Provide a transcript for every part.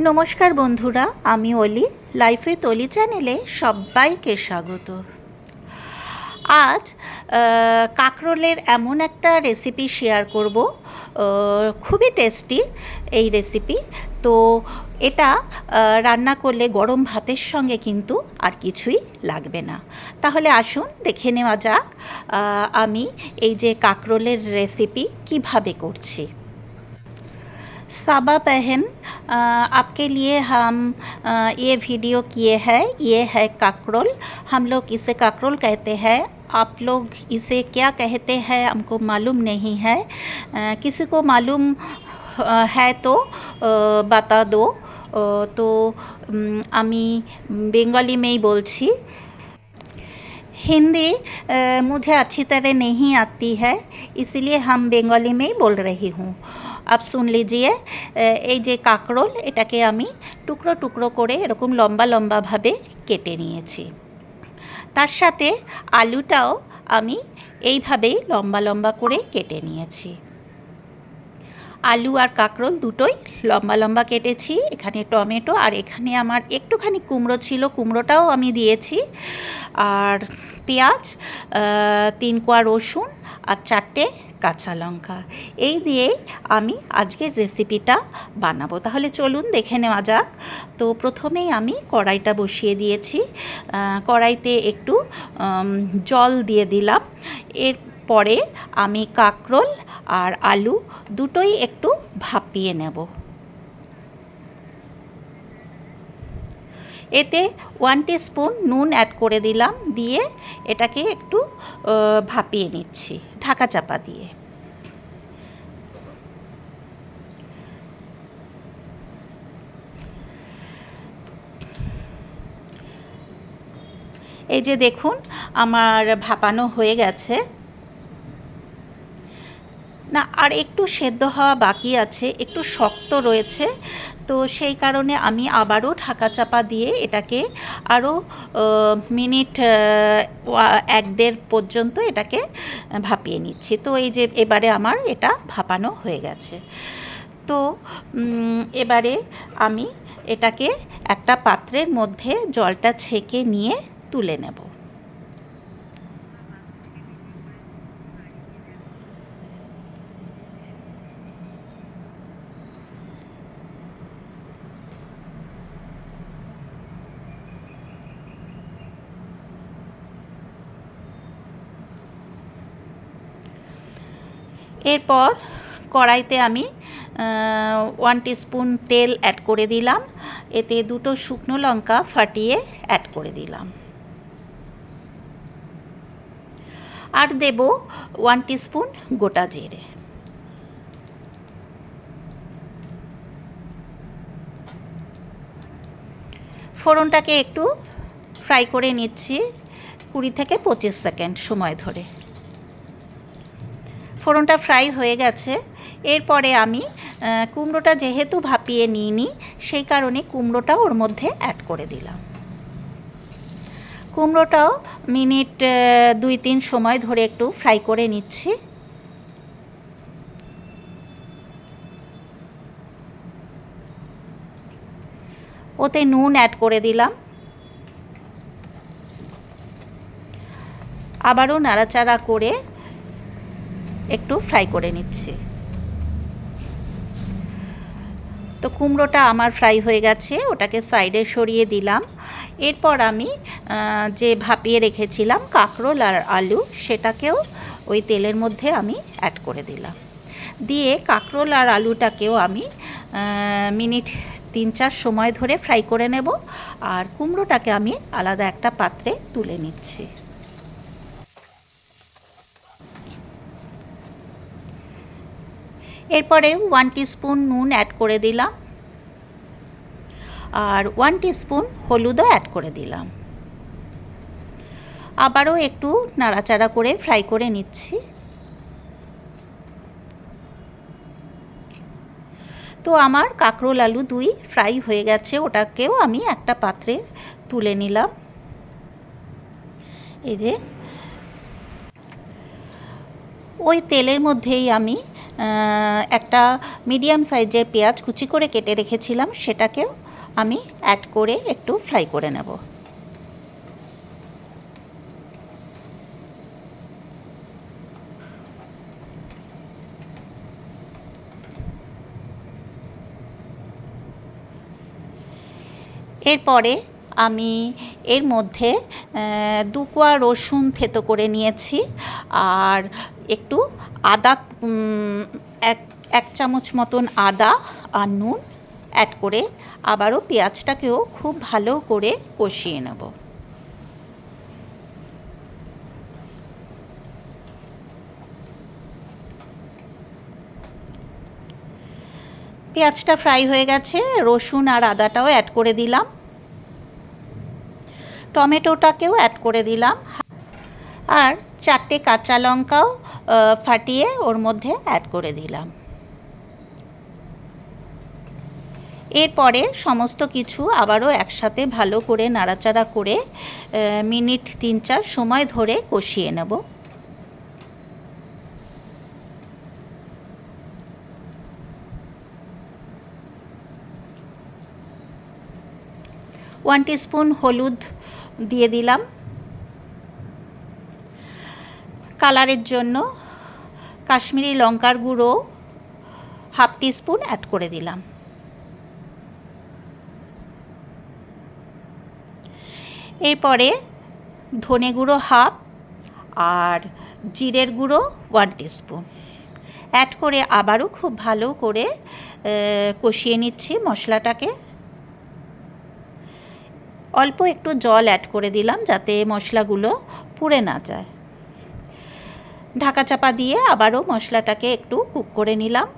নমস্কার বন্ধুরা, আমি অলি লাইফে তলি চ্যানেলে সবাইকে স্বাগত। আজ কাঁকরোলের এমন একটা রেসিপি শেয়ার করব খুবই টেস্টি এই রেসিপি তো এটা রান্না করলে গরম ভাতের সঙ্গে কিন্তু আর কিছুই লাগবে না। তাহলে আসুন, দেখে নেওয়া যাক আমি এই যে কাঁকরোলের রেসিপি কীভাবে করছি। साबा बहन अ, आपके लिए हम अ, ये वीडियो किए हैं ये है काकरोल हम लोग इसे काकरोल कहते हैं आप लोग इसे क्या कहते हैं हमको मालूम नहीं है अ, किसी को मालूम अ, है तो अ, बता दो अ, तो उम, আমি বেঙ্গলি মেই বলছি हिंदी अ, मुझे अच्छी तरह नहीं आती है इसलिए हम बंगाली में ही बोल रही हूँ आप শুন লিজিয়ে এই যে কাঁকরোল, এটাকে আমি টুকরো টুকরো করে এরকম লম্বা লম্বাভাবে কেটে নিয়েছি। তার সাথে আলুটাও আমি এইভাবেই লম্বা লম্বা করে কেটে নিয়েছি। আলু আর কাঁকরোল দুটোই লম্বা লম্বা কেটেছি, এখানে টমেটো আর এখানে আমার একটুখানি কুমড়ো ছিল, কুমড়োটাও আমি দিয়েছি। আর পেঁয়াজ তিন কোয়া রসুন আর চারটে কাঁচা লঙ্কা। এই দিয়ে আমি আজকের রেসিপিটা বানাবো। তাহলে চলুন দেখে নেওয়া যাক। তো প্রথমেই আমি কড়াইটা বসিয়ে দিয়েছি। কড়াইতে একটু জল দিয়ে দিলাম। এর পরে আমি কাকরোল আর আলু দুটোই একটু ভাপিয়ে নেব। এতে ওয়ান স্পুন নুন অ্যাড করে দিলাম, দিয়ে এটাকে একটু ভাপিয়ে নিচ্ছি, ঢাকা চাপা দিয়ে। এই যে দেখুন, আমার ভাপানো হয়ে গেছে। না, আর একটু সেদ্ধ হওয়া বাকি আছে, একটু শক্ত রয়েছে তো সেই কারণে আমি আবারও ঢাকা চাপা দিয়ে এটাকে আরও মিনিট এক দেড় পর্যন্ত এটাকে ভাপিয়ে নিচ্ছি। তো এই যে এবারে আমার এটা ভাপানো হয়ে গেছে। তো এবারে আমি এটাকে একটা পাত্রের মধ্যে জলটা ছেঁকে নিয়ে তুলে নেব। এরপর কড়াইতে আমি ওয়ান স্পুন তেল অ্যাড করে দিলাম। এতে দুটো শুকনো লঙ্কা ফাটিয়ে অ্যাড করে দিলাম। আর দেব ওয়ান স্পুন গোটা জিরে। ফোড়নটাকে একটু ফ্রাই করে নিচ্ছি, কুড়ি থেকে পঁচিশ সেকেন্ড সময় ধরে। ফোড়নটা ফ্রাই হয়ে গেছে। এরপরে আমি কুমড়োটা যেহেতু ভাপিয়ে নিইনি, সেই কারণে কুমড়োটা ওর মধ্যে অ্যাড করে দিলাম। কুমড়োটাও মিনিট দুই তিন সময় ধরে একটু ফ্রাই করে নিচ্ছি। ওতে নুন অ্যাড করে দিলাম। আবারও নাড়াচাড়া করে একটু ফ্রাই করে নিচ্ছি। তো কুমড়োটা আমার ফ্রাই হয়ে গেছে, ওটাকে সাইডে সরিয়ে দিলাম। এরপর আমি যে ভাপিয়ে রেখেছিলাম কাঁকরোল আর আলু, সেটাকেও ওই তেলের মধ্যে আমি অ্যাড করে দিলাম। দিয়ে কাঁকরোল আর আলুটাকেও আমি মিনিট তিন চার সময় ধরে ফ্রাই করে নেব। আর কুমড়োটাকে আমি আলাদা একটা পাত্রে তুলে নিচ্ছি। এরপরে ওয়ান স্পুন নুন অ্যাড করে দিলাম। আর ওয়ান স্পুন হলুদও অ্যাড করে দিলাম। আবারও একটু নাড়াচাড়া করে ফ্রাই করে নিচ্ছি। তো আমার কাঁকরোল আলু দুই ফ্রাই হয়ে গেছে, ওটাকেও আমি একটা পাত্রে তুলে নিলাম। এই যে, ওই তেলের মধ্যেই আমি একটা মিডিয়াম সাইজের পেঁয়াজ কুচি করে কেটে রেখেছিলাম, সেটাকেও আমি অ্যাড করে একটু ফ্রাই করে নেব। এরপরে আমি এর মধ্যে দু কোয়া রসুন থেতো করে নিয়েছি, আর একটু আদা এক এক চামচ মতন আদা আর নুন অ্যাড করে আবারও পেঁয়াজটাকেও খুব ভালো করে কষিয়ে নেব। পেঁয়াজটা ফ্রাই হয়ে গেছে, রসুন আর আদাটাও অ্যাড করে দিলাম। টমেটোটাকেও অ্যাড করে দিলাম। আর চারটে কাঁচা লঙ্কাও ফাটিয়ে ওর মধ্যে অ্যাড করে দিলাম। এরপরে সমস্ত কিছু আবারও একসাথে ভালো করে নাড়াচাড়া করে মিনিট তিন চার সময় ধরে কষিয়ে নেব। ওয়ান স্পুন হলুদ দিয়ে দিলাম। কালারের জন্য কাশ্মীরি লঙ্কার গুঁড়ো হাফ স্পুন অ্যাড করে দিলাম। এরপরে ধনে গুঁড়ো হাফ আর জিরের গুঁড়ো ওয়ান স্পুন অ্যাড করে আবারও খুব ভালো করে কষিয়ে নিচ্ছি মশলাটাকে। অল্প একটু জল অ্যাড করে দিলাম যাতে মশলাগুলো পুড়ে না যায়। ঢাকা চাপা দিয়ে আবারও মশলাটাকে একটু কুক করে নিলাম।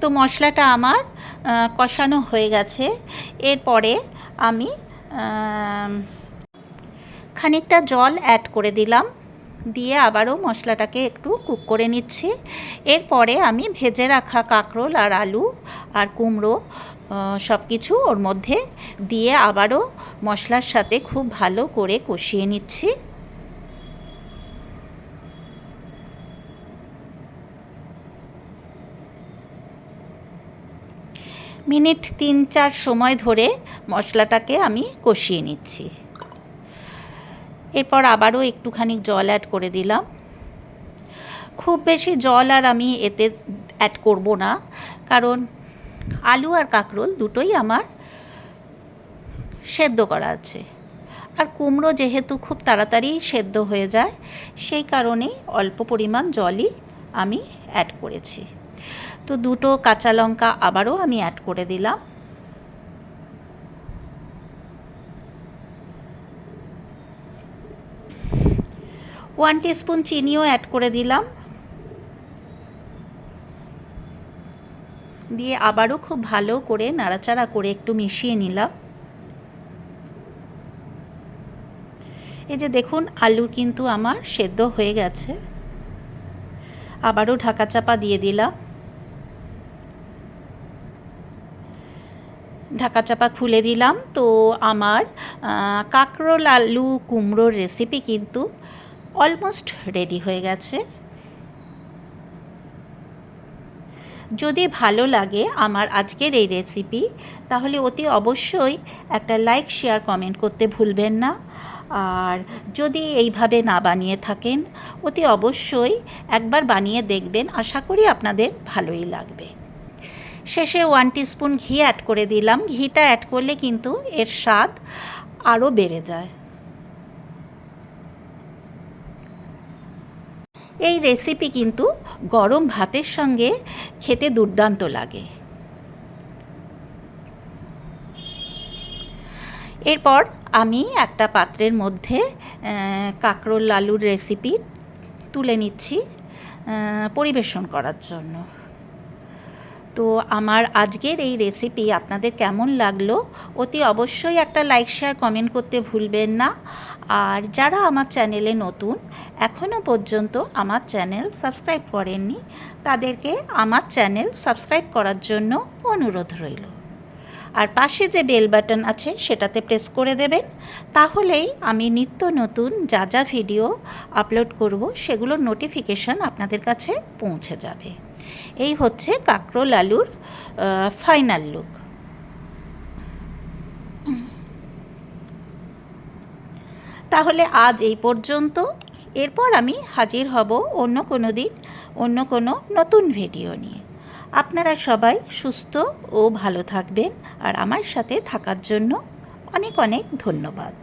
তো মশলাটা আমার কষানো হয়ে গেছে। এরপরে আমি খানিকটা জল অ্যাড করে দিলাম। দিয়ে আবারও মশলাটাকে একটু কুক করে নিচ্ছি। এরপরে আমি ভেজে রাখা কাঁকরোল আর আলু আর কুমড়ো সব কিছু ওর মধ্যে দিয়ে আবারও মশলার সাথে খুব ভালো করে কষিয়ে নিচ্ছি। মিনিট তিন চার সময় ধরে মশলাটাকে আমি কষিয়ে নিচ্ছি। এরপর আবারও একটুখানি জল অ্যাড করে দিলাম। খুব বেশি জল আর আমি এতে অ্যাড করব না, কারণ আলু আর কাঁকরোল দুটোই আমার সেদ্ধ করা আছে। আর কুমড়ো যেহেতু খুব তাড়াতাড়ি সেদ্ধ হয়ে যায়, সেই কারণে অল্প পরিমাণ জলই আমি অ্যাড করেছি। তো দুটো কাঁচা লঙ্কা আবারও আমি অ্যাড করে দিলাম। ওয়ান টিস্পুন চিনিও অ্যাড করে দিলাম। দিয়ে আবারও খুব ভালো করে নাড়াচাড়া করে একটু মিশিয়ে নিলাম। এই যে দেখুন আলু কিন্তু আমার সেদ্ধ হয়ে গেছে। আবারও ঢাকা চাপা দিয়ে দিলাম। ঢাকা চাপা খুলে দিলাম। তো আমার কাঁকরোল আলু কুমড়োর রেসিপি কিন্তু অলমোস্ট রেডি হয়ে গেছে। যদি ভালো লাগে আমার আজকের এই রেসিপি, তাহলে অতি অবশ্যই একটা লাইক, শেয়ার, কমেন্ট করতে ভুলবেন না। আর যদি এইভাবে না বানিয়ে থাকেন, অতি অবশ্যই একবার বানিয়ে দেখবেন, আশা করি আপনাদের ভালোই লাগবে। শেষে ওয়ান স্পুন ঘি অ্যাড করে দিলাম। ঘিটা অ্যাড করলে কিন্তু এর স্বাদ আরও বেড়ে যায়। এই রেসিপি কিন্তু গরম ভাতের সঙ্গে খেতে দুর্দান্ত লাগে। এরপর আমি একটা পাত্রের মধ্যে কাঁকরোল লালুর রেসিপি তুলে নিচ্ছি পরিবেশন করার জন্য। তো আমার আজকের এই রেসিপি আপনাদের কেমন লাগল অতি অবশ্যই একটা লাইক শেয়ার কমেন্ট করতে ভুলবেন না। আর যারা আমার চ্যানেলে নতুন এখনও পর্যন্ত আমার চ্যানেল সাবস্ক্রাইব করেননি, তাদেরকে আমার চ্যানেল সাবস্ক্রাইব করার জন্য অনুরোধ রইল। আর পাশে যে বেল বাটন আছে, সেটাতে প্রেস করে দেবেন। তাহলেই আমি নিত্য নতুন যা যা ভিডিও আপলোড করব, সেগুলোর নোটিফিকেশান আপনাদের কাছে পৌঁছে যাবে। এই হচ্ছে কাঁকরোল আলুর ফাইনাল লুক তাহলে আজ এই পর্যন্ত। এরপর আমি হাজির হব অন্য কোনো দিন, অন্য কোনো নতুন ভিডিও নিয়ে। আপনারা সবাই সুস্থ ও ভালো থাকবেন, আর আমার সাথে থাকার জন্য অনেক অনেক ধন্যবাদ।